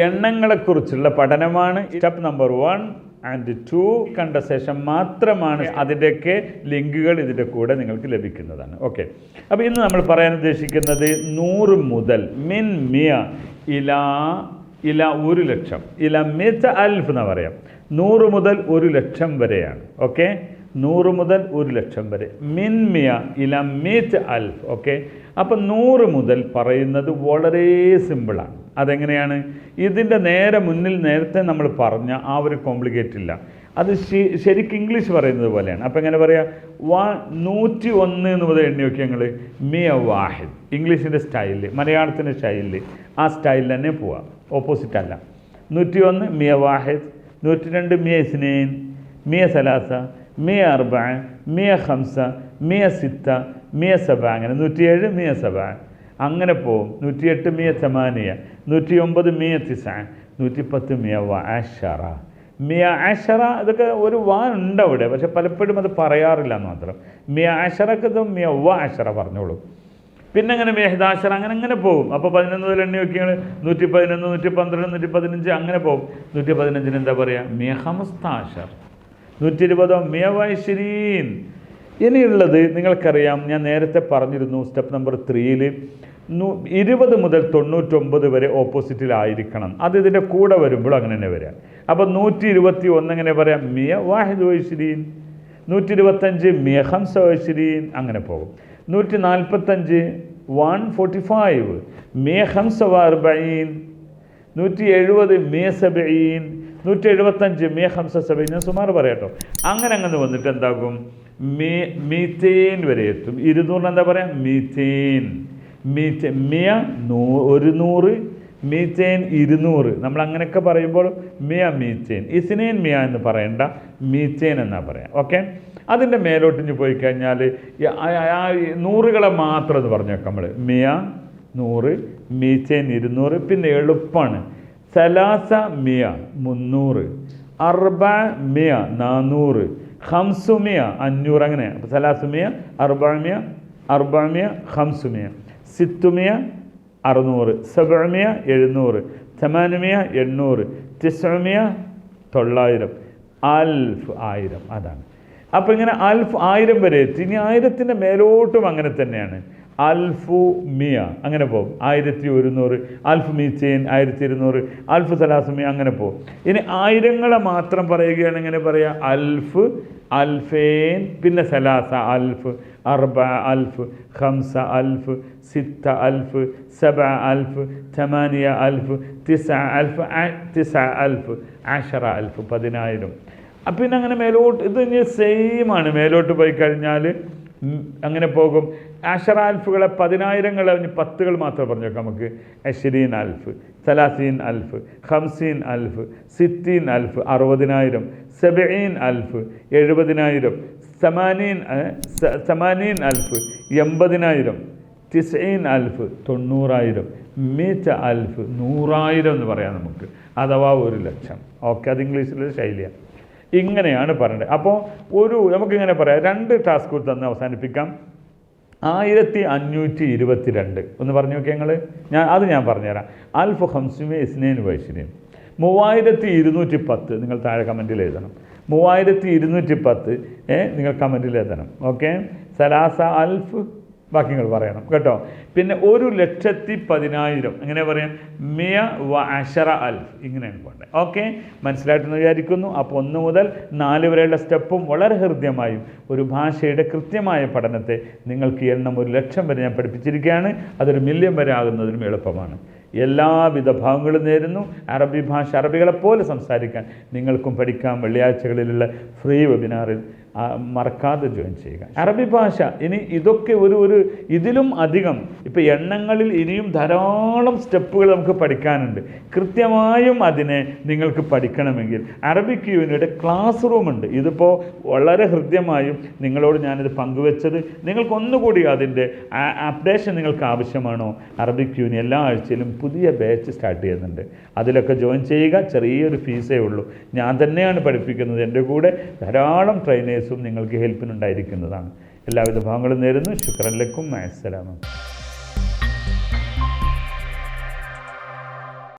എണ്ണങ്ങളെക്കുറിച്ചുള്ള പഠനമാണ്. Step number one and two കണ്ട ശേഷം മാത്രമാണ് അതിന്റെയൊക്കെ ലിങ്കുകൾ ഇതിന്റെ കൂടെ നിങ്ങൾക്ക് ലഭിക്കുന്നതാണ്. ഓക്കെ അപ്പോൾ ഇന്ന് നമ്മൾ പറയാൻ ഉദ്ദേശിക്കുന്നത് നൂറ് മുതൽ മിൻ മിയ ഇല ഇല ഒരു ലക്ഷം ഇല മിച്ച അൽഫ് എന്ന് പറയാം. നൂറ് മുതൽ ഒരു ലക്ഷം വരെയാണ്. ഓക്കെ നൂറ് മുതൽ ഒരു ലക്ഷം വരെ. മിൻ മിയ ഇല മിത് അൽഫ്. ഓക്കെ അപ്പം നൂറ് മുതൽ പറയുന്നത് വളരെ സിമ്പിളാണ് അതെങ്ങനെയാണ്? ഇതിന്റെ നേരെ മുന്നിൽ നേരത്തെ നമ്മൾ പറഞ്ഞ ആ ഒരു കോംപ്ലിക്കേറ്റ് ഇല്ല. അത് ശരിക്കും ഇംഗ്ലീഷ് പറയുന്നത് പോലെയാണ്. അപ്പോൾ എങ്ങനെ പറയാം? വാ നൂറ്റി ഒന്ന് എന്ന് മുതൽ എണ്ണി നോക്കി ഞങ്ങൾ മിയ വാഹിദ്. ഇംഗ്ലീഷിന്റെ സ്റ്റൈലിൽ മലയാളത്തിന്റെ സ്റ്റൈലിൽ ആ സ്റ്റൈലിൽ തന്നെ പോവാം. ഓപ്പോസിറ്റ് അല്ല. നൂറ്റി ഒന്ന് മിയ വാഹിദ്. നൂറ്റി രണ്ട് മിയ ഇസ്നീൻ. മിയ സലാസ. മിയ അർബ. മിയ ഹംസ മിയ സിത്ത. മിയ സബ. അങ്ങനെ നൂറ്റിയേഴ് മിയ സബ. അങ്ങനെ പോവും. നൂറ്റിയെട്ട് മിയ ചമാനിയ നൂറ്റി ഒമ്പത് മിയ തിസ നൂറ്റിപ്പത്ത് മിയ വാഷറ മിയ ആഷറ ഇതൊക്കെ ഒരു വാൻ ഉണ്ട് അവിടെ പക്ഷെ പലപ്പോഴും അത് പറയാറില്ല എന്ന് മാത്രം. മിയ ആഷറക്ക് ഇത് മിയ വ ആഷറ പറഞ്ഞോളൂ. പിന്നെ അങ്ങനെ മേഹദാശർ അങ്ങനെ അങ്ങനെ പോകും അപ്പോൾ പതിനൊന്ന് മുതൽ എണ്ണി വെക്കുകയാണ്. നൂറ്റി പതിനൊന്ന് നൂറ്റി പന്ത്രണ്ട് നൂറ്റി പതിനഞ്ച് അങ്ങനെ പോകും നൂറ്റി പതിനഞ്ചിന് എന്താ പറയുക മിയഹമസ്താഷർ നൂറ്റി ഇരുപതോ മിയവൈശ്വരീൻ ഇനിയുള്ളത് നിങ്ങൾക്കറിയാം. ഞാൻ നേരത്തെ പറഞ്ഞിരുന്നു സ്റ്റെപ്പ് നമ്പർ ത്രീയിൽ ഇരുപത് മുതൽ തൊണ്ണൂറ്റൊമ്പത് വരെ ഓപ്പോസിറ്റിലായിരിക്കണം. അത് ഇതിന്റെ കൂടെ വരുമ്പോൾ അങ്ങനെ തന്നെ വരിക അപ്പോൾ നൂറ്റി ഇരുപത്തി ഒന്ന് എങ്ങനെ പറയാം? മിയ വാഹിദ് വൈശ്വരീൻ നൂറ്റി ഇരുപത്തഞ്ച് മിയ ഹംസ അങ്ങനെ പോകും. നൂറ്റി നാൽപ്പത്തഞ്ച് വൺ ഫോർട്ടി ഫൈവ്. മിയ ഹംസ നൂറ്റി എഴുപത് മിയ സബീൻ നൂറ്റി എഴുപത്തഞ്ച് മിയ ഹംസ സബീൻ ഞാൻ സുമാർ പറയാട്ടോ അങ്ങനെ അങ്ങനെ വന്നിട്ട് എന്താകും? മീ മീത്തേൻ വരെ എത്തും. ഇരുന്നൂറിന് എന്താ പറയുക മീത്തേൻ. മിയ നൂ ഒരു നൂറ് മീച്ചേൻ ഇരുന്നൂറ്. നമ്മൾ അങ്ങനെയൊക്കെ പറയുമ്പോൾ മിയ മീച്ചേൻ ഇസിനേൻ മിയ എന്ന് പറയണ്ട മീച്ചേൻ എന്നാണ് പറയാം. ഓക്കെ? അതിന്റെ മേലോട്ടിഞ്ഞ് പോയി കഴിഞ്ഞാൽ നൂറുകളെ മാത്രം എന്ന് പറഞ്ഞേക്കാം നമ്മൾ മിയ നൂറ് മീച്ചേൻ ഇരുന്നൂറ്. പിന്നെ എളുപ്പമാണ് സലാസ മിയ മുന്നൂറ്. അർബ മിയ നാനൂറ് ഹംസുമിയ അഞ്ഞൂറ്. അങ്ങനെ. സലാസുമിയ അർബാമിയ അർബാമിയ ഹംസുമിയ സിത്തുമിയ അറുന്നൂറ് സബമിയ എഴുന്നൂറ് തമാനുമിയ എണ്ണൂറ് തിസമിയ തൊള്ളായിരം അൽഫ് ആയിരം. അതാണ്. അപ്പോൾ ഇങ്ങനെ അൽഫ് ആയിരം വരെ എത്തി. ഇനി ആയിരത്തിന്റെ മേലോട്ടും അങ്ങനെ തന്നെയാണ്. അൽഫു മിയ അങ്ങനെ പോകും ആയിരത്തി ഒരുന്നൂറ് അൽഫ് മീച്ചേൻ ആയിരത്തി ഇരുന്നൂറ് അൽഫ് സലാസുമിയ അങ്ങനെ പോകും ഇനി ആയിരങ്ങളെ മാത്രം പറയുകയാണെങ്കിൽ പറയാം? അൽഫ് അൽഫേൻ പിന്നെ സലാസ അൽഫ് അർബ അൽഫ് ഖംസ അൽഫ് സിത്ത അൽഫ് സബ അൽഫ് ചമാനിയ അൽഫ് തിസ അൽഫ് തിസ അൽഫ് ആഷറ അൽഫ് പതിനായിരം. പിന്നെ അങ്ങനെ മേലോട്ട് ഇത് ഇനി സെയിമാണ് മേലോട്ട് പോയി കഴിഞ്ഞാൽ അങ്ങനെ പോകും. ആഷറ അൽഫുകളെ പതിനായിരങ്ങളെ പത്തുകൾ മാത്രമേ പറഞ്ഞേക്കാം നമുക്ക്. അഷിരീൻ അൽഫ് സലാസീൻ അൽഫ് ഹംസീൻ അൽഫ് സിത്തീൻ അൽഫ് അറുപതിനായിരം സെബീൻ അൽഫ് എഴുപതിനായിരം സമാനീൻ സമാനീൻ അൽഫ് എൺപതിനായിരം ടിസൈൻ അൽഫ് തൊണ്ണൂറായിരം മീറ്റ അൽഫ് നൂറായിരം എന്ന് പറയാം നമുക്ക്. അഥവാ ഒരു ലക്ഷം. ഓക്കെ അത് ഇംഗ്ലീഷിലൊരു ശൈലിയാണ് ഇങ്ങനെയാണ് പറയേണ്ടത്. അപ്പോൾ ഒരു നമുക്കിങ്ങനെ പറയാം. രണ്ട് ടാസ്ക് തന്ന് അവസാനിപ്പിക്കാം. ആയിരത്തി അഞ്ഞൂറ്റി ഇരുപത്തി രണ്ട് ഒന്ന് പറഞ്ഞു നോക്കിയാൽ ഞങ്ങൾ ഞാൻ അത് ഞാൻ പറഞ്ഞുതരാം. അൽഫ് ഹംസുമെ ഇസ്നേൻ വൈശ്വര്യം മൂവായിരത്തി ഇരുന്നൂറ്റി പത്ത് നിങ്ങൾ താഴെ കമന്റിൽ എഴുതണം. മൂവായിരത്തി ഇരുന്നൂറ്റി പത്ത് നിങ്ങൾ കമന്റിൽ എഴുതണം. ഓക്കെ? സലാസ അൽഫ് ബാക്കി നിങ്ങൾ പറയണം. കേട്ടോ? പിന്നെ ഒരു ലക്ഷത്തി പതിനായിരം. എങ്ങനെ പറയാം? മിയ വ അഷറ അൽഫ് ഇങ്ങനെയാണ് പോകേണ്ടത്. ഓക്കെ? മനസ്സിലായിട്ടെന്ന് വിചാരിക്കുന്നു. അപ്പോൾ ഒന്ന് മുതൽ നാല് വരെയുള്ള സ്റ്റെപ്പും വളരെ ഹൃദ്യമായും ഒരു ഭാഷയുടെ കൃത്യമായ പഠനത്തെ നിങ്ങൾക്ക് എണ്ണം ഒരു ലക്ഷം വരെ ഞാൻ പഠിപ്പിച്ചിരിക്കുകയാണ്. അതൊരു മില്യൺ വരെ ആകുന്നതിനും എളുപ്പമാണ്. എല്ലാവിധ ഭാഗങ്ങളും നേരുന്നു. അറബി ഭാഷ അറബികളെപ്പോലെ സംസാരിക്കാൻ നിങ്ങൾക്കും പഠിക്കാം. വെള്ളിയാഴ്ചകളിലുള്ള ഫ്രീ വെബിനാറിൽ മറക്കാതെ ജോയിൻ ചെയ്യുക. അറബി ഭാഷ ഇനി ഇതൊക്കെ ഒരു ഒരു ഇതിലും അധികം. ഇപ്പോൾ എണ്ണങ്ങളിൽ ഇനിയും ധാരാളം സ്റ്റെപ്പുകൾ നമുക്ക് പഠിക്കാനുണ്ട്. കൃത്യമായും അതിനെ നിങ്ങൾക്ക് പഠിക്കണമെങ്കിൽ അറബിക് യൂണിയുടെ ക്ലാസ് ഉണ്ട്. ഇതിപ്പോൾ വളരെ ഹൃദ്യമായും നിങ്ങളോട് ഞാനിത് പങ്കുവെച്ചത്. നിങ്ങൾക്കൊന്നുകൂടി അതിന്റെ അപ്ഡേഷൻ നിങ്ങൾക്ക് ആവശ്യമാണോ? അറബിക് യൂണി എല്ലാ ആഴ്ചയിലും പുതിയ ബാച്ച് സ്റ്റാർട്ട് ചെയ്യുന്നുണ്ട്. അതിലൊക്കെ ജോയിൻ ചെയ്യുക. ചെറിയൊരു ഫീസേ ഉള്ളൂ. ഞാൻ തന്നെയാണ് പഠിപ്പിക്കുന്നത്. എന്റെ കൂടെ ധാരാളം ട്രെയിനേഴ്സും നിങ്ങൾക്ക് ഹെൽപ്പിനുണ്ടായിരിക്കുന്നതാണ്. എല്ലാവിധ ഭാഗങ്ങളും നേരുന്നു. ശുക്രൻ ലക്കും. അസ്സലാമു